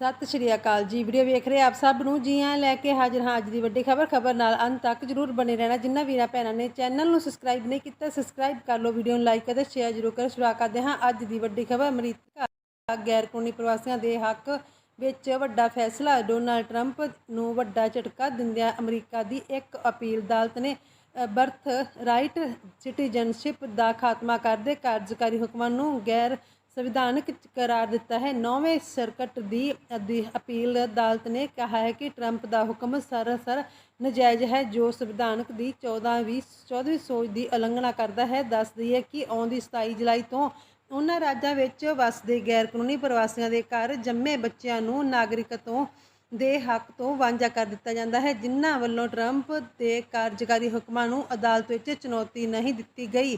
ਸਤਿ ਸ਼੍ਰੀ ਅਕਾਲ ਜੀ। ਵੀਡੀਓ ਵੇਖ ਰਹੇ ਆਪ ਸਭ ਨੂੰ? ਜੀ ਆਇਆਂ ਲੈ ਕੇ ਹਾਜ਼ਰ ਹਾਂ ਅੱਜ ਦੀ ਵੱਡੀ ਖਬਰ। ਖਬਰ ਨਾਲ ਅੰਤ ਤੱਕ ਜਰੂਰ ਬਣੇ ਰਹਿਣਾ। ਜਿੰਨਾ ਵੀਰਾਂ ਭੈਣਾਂ ਨੇ ਚੈਨਲ ਨੂੰ ਸਬਸਕ੍ਰਾਈਬ ਨਹੀਂ ਕੀਤਾ, ਸਬਸਕ੍ਰਾਈਬ ਕਰ ਲਓ। ਵੀਡੀਓ ਨੂੰ ਲਾਈਕ ਅਤੇ ਸ਼ੇਅਰ ਜਰੂਰ ਕਰੋ। ਸ਼ੁਰੂਆਤ ਕਰਦੇ ਹਾਂ ਅੱਜ ਦੀ ਵੱਡੀ ਖਬਰ। ਅਮਰੀਕਾ ਗੈਰ ਕਾਨੂੰਨੀ ਪ੍ਰਵਾਸੀਆਂ ਦੇ ਹੱਕ ਵਿੱਚ ਵੱਡਾ ਫੈਸਲਾ। ਡੋਨਾਲਡ ਟਰੰਪ ਨੂੰ ਵੱਡਾ ਝਟਕਾ ਦਿੰਦਿਆਂ ਅਮਰੀਕਾ ਦੀ ਇੱਕ ਅਪੀਲ। ਅਦਾਲਤ ਨੇ ਬਰਥ ਰਾਈਟ ਸਿਟੀਜ਼ਨਸ਼ਿਪ ਦਾ ਖਾਤਮਾ ਕਰਦੇ ਕਾਰਜਕਾਰੀ ਹੁਕਮਾਂ ਨੂੰ ਗੈਰ ਸੰਵਿਧਾਨਕ ਕਰਾਰ ਦਿੱਤਾ ਹੈ। ਨੌਵੇਂ ਸਰਕਟ ਦੀ ਅਧੀ- ਅਪੀਲ ਅਦਾਲਤ ਨੇ ਕਿਹਾ ਹੈ ਕਿ ਟਰੰਪ ਦਾ ਹੁਕਮ ਸਰਾਸਰ ਨਜਾਇਜ਼ ਹੈ, ਜੋ ਸੰਵਿਧਾਨਕ ਦੀ 14ਵੀਂ 14ਵੀਂ ਸੋਚ ਦੀ ਉਲੰਘਣਾ ਕਰਦਾ ਹੈ। ਦੱਸਦੀ ਹੈ ਕਿ ਆਉਂਦੀ 27 ਜੁਲਾਈ ਤੋਂ ਉਹਨਾਂ ਰਾਜਾਂ ਵਿੱਚ ਵਸਦੇ ਗੈਰ ਕਾਨੂੰਨੀ ਪ੍ਰਵਾਸੀਆਂ ਦੇ ਘਰ ਜੰਮੇ ਬੱਚਿਆਂ ਨੂੰ ਨਾਗਰਿਕਤੋਂ ਦੇ ਹੱਕ ਤੋਂ ਵਾਂਝਾ ਕਰ ਦਿੱਤਾ ਜਾਂਦਾ ਹੈ, ਜਿਨ੍ਹਾਂ ਵੱਲੋਂ ਟਰੰਪ ਦੇ ਕਾਰਜਕਾਰੀ ਹੁਕਮਾਂ ਨੂੰ ਅਦਾਲਤ ਵਿੱਚ ਚੁਣੌਤੀ ਨਹੀਂ ਦਿੱਤੀ ਗਈ।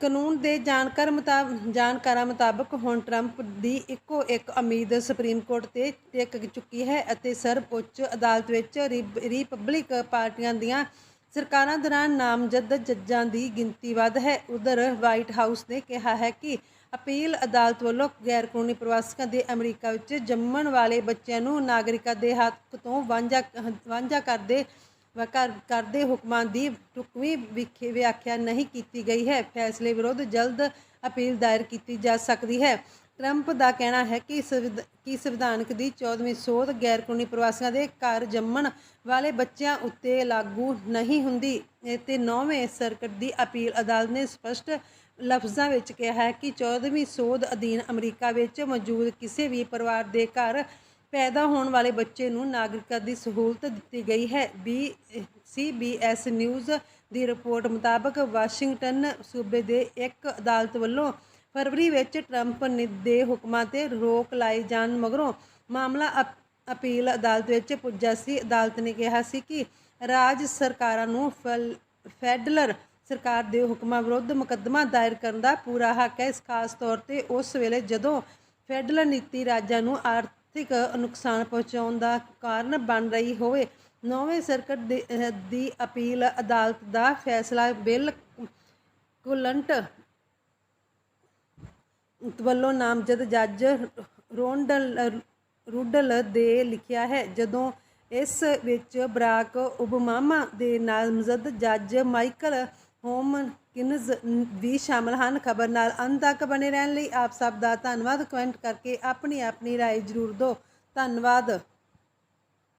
ਕਾਨੂੰਨ ਦੇ ਜਾਣਕਾਰ ਮੁਤਾਬਕ ਜਾਣਕਾਰਾਂ ਮੁਤਾਬਕ ਹੁਣ ਟਰੰਪ ਦੀ ਇੱਕੋ ਇੱਕ ਉਮੀਦ ਸੁਪਰੀਮ ਕੋਰਟ ਤੇ ਟਿਕ ਚੁੱਕੀ ਹੈ ਅਤੇ ਸਰਵਉੱਚ ਅਦਾਲਤ ਵਿੱਚ ਰਿਪਬਲਿਕ ਪਾਰਟੀਆਂ ਦੀਆਂ ਸਰਕਾਰਾਂ ਦੌਰਾਨ ਨਾਮਜ਼ਦ ਜੱਜਾਂ ਦੀ ਗਿਣਤੀ ਵੱਧ ਹੈ। ਉਧਰ ਵਾਈਟ ਹਾਊਸ ਨੇ ਕਿਹਾ ਹੈ ਕਿ ਅਪੀਲ ਅਦਾਲਤ ਵੱਲੋਂ ਗੈਰ ਕਾਨੂੰਨੀ ਪ੍ਰਵਾਸੀਆਂ ਦੇ ਅਮਰੀਕਾ ਵਿੱਚ ਜੰਮਣ ਵਾਲੇ ਬੱਚਿਆਂ ਨੂੰ ਨਾਗਰਿਕਤਾ ਦੇ ਹੱਕ ਤੋਂ ਵਾਂਝਾ ਵਾਂਝਾ ਕਰਦੇ ਕਰਦੇ ਹੁਕਮਾਂ ਦੀ ਟੁਕਵੀਂ ਵਿਖੇ ਵਿਆਖਿਆ ਨਹੀਂ ਕੀਤੀ ਗਈ ਹੈ। ਫੈਸਲੇ ਵਿਰੁੱਧ ਜਲਦ ਅਪੀਲ ਦਾਇਰ ਕੀਤੀ ਜਾ ਸਕਦੀ ਹੈ। ਟਰੰਪ ਦਾ ਕਹਿਣਾ ਹੈ ਕਿ ਸੰਵਿਧ- ਕਿ ਸੰਵਿਧਾਨਕ ਦੀ 14ਵੀਂ ਸੋਧ ਗੈਰਕਾਨੂੰਨੀ ਪ੍ਰਵਾਸੀਆਂ ਦੇ ਘਰ ਜੰਮਣ ਵਾਲੇ ਬੱਚਿਆਂ ਉੱਤੇ ਲਾਗੂ ਨਹੀਂ ਹੁੰਦੀ। ਇਹ ਤੇ 9ਵੇਂ ਸਰਕਟ ਦੀ ਅਪੀਲ ਅਦਾਲਤ ਨੇ ਸਪਸ਼ਟ ਲਫ਼ਜ਼ਾਂ ਵਿੱਚ ਕਿਹਾ ਹੈ ਕਿ 14ਵੀਂ ਸੋਧ ਅਧੀਨ ਅਮਰੀਕਾ ਵਿੱਚ ਮੌਜੂਦ ਕਿਸੇ ਵੀ ਪਰਿਵਾਰ ਦੇ ਘਰ ਪੈਦਾ ਹੋਣ ਵਾਲੇ ਬੱਚੇ ਨੂੰ ਨਾਗਰਿਕਤਾ ਦੀ ਸਹੂਲਤ ਦਿੱਤੀ ਗਈ ਹੈ। ਬੀ, ਸੀਬੀਐਸ ਨਿਊਜ਼ ਦੀ ਰਿਪੋਰਟ ਮੁਤਾਬਕ ਵਾਸ਼ਿੰਗਟਨ ਸੂਬੇ ਦੇ ਇੱਕ ਅਦਾਲਤ ਵੱਲੋਂ ਫਰਵਰੀ ਵਿੱਚ ਟਰੰਪ ਨੇ ਦੇ ਹੁਕਮਾਂ ਤੇ ਰੋਕ ਲਾਏ ਜਾਣ ਮਗਰੋਂ ਮਾਮਲਾ ਅਪ- ਅਪੀਲ ਅਦਾਲਤ ਵਿੱਚ ਪੁੱਜਾ ਸੀ। ਅਦਾਲਤ ਨੇ ਕਿਹਾ ਸੀ ਕਿ ਰਾਜ ਸਰਕਾਰਾਂ ਨੂੰ ਫਲ- ਫੈਡਰਲ ਸਰਕਾਰ ਦੇ ਹੁਕਮਾਂ ਵਿਰੁੱਧ ਮੁਕੱਦਮਾ ਦਾਇਰ ਕਰਨ ਦਾ ਪੂਰਾ ਹੱਕ ਹੈ। ਇਸ ਖਾਸ ਤੌਰ ਤੇ ਉਸ ਵੇਲੇ ਜਦੋਂ ਫੈਡਰਲ ਨੀਤੀ ਰਾਜਾਂ ਨੂੰ ਆਰਥਿਕ ਨੁਕਸਾਨ ਪਹੁੰਚਾਉਣ ਦਾ ਕਾਰਨ ਬਣ ਰਹੀ ਹੋਵੇ। ਨੌਵੇਂ ਸਰਕਟ ਦੀ ਅਪੀਲ ਅਦਾਲਤ ਦਾ ਫੈਸਲਾ ਬਿੱਲ ਕੁਲੰਟ ਵੱਲੋਂ ਨਾਮਜ਼ਦ ਜੱਜ ਰੋਂਡਲ, ਰੂਡਲ ਦੇ ਲਿਖਿਆ ਹੈ। ਜਦੋਂ ਇਸ ਵਿੱਚ ਬਰਾਕ ਓਬਾਮਾ ਦੇ ਨਾਮਜ਼ਦ ਜੱਜ ਮਾਈਕਲ ਹੋਮਕਿਨਜ਼ ਵੀ ਸ਼ਾਮਲ ਹਨ ਖਬਰ ਨਾਲ ਅੰਤ ਤੱਕ ਬਣੇ ਰਹਿਣ ਲਈ ਆਪ ਸਭ ਦਾ ਧੰਨਵਾਦ ਕਮੈਂਟ ਕਰਕੇ ਆਪਣੀ ਆਪਣੀ رائے ਜ਼ਰੂਰ ਦਿਓ ਧੰਨਵਾਦ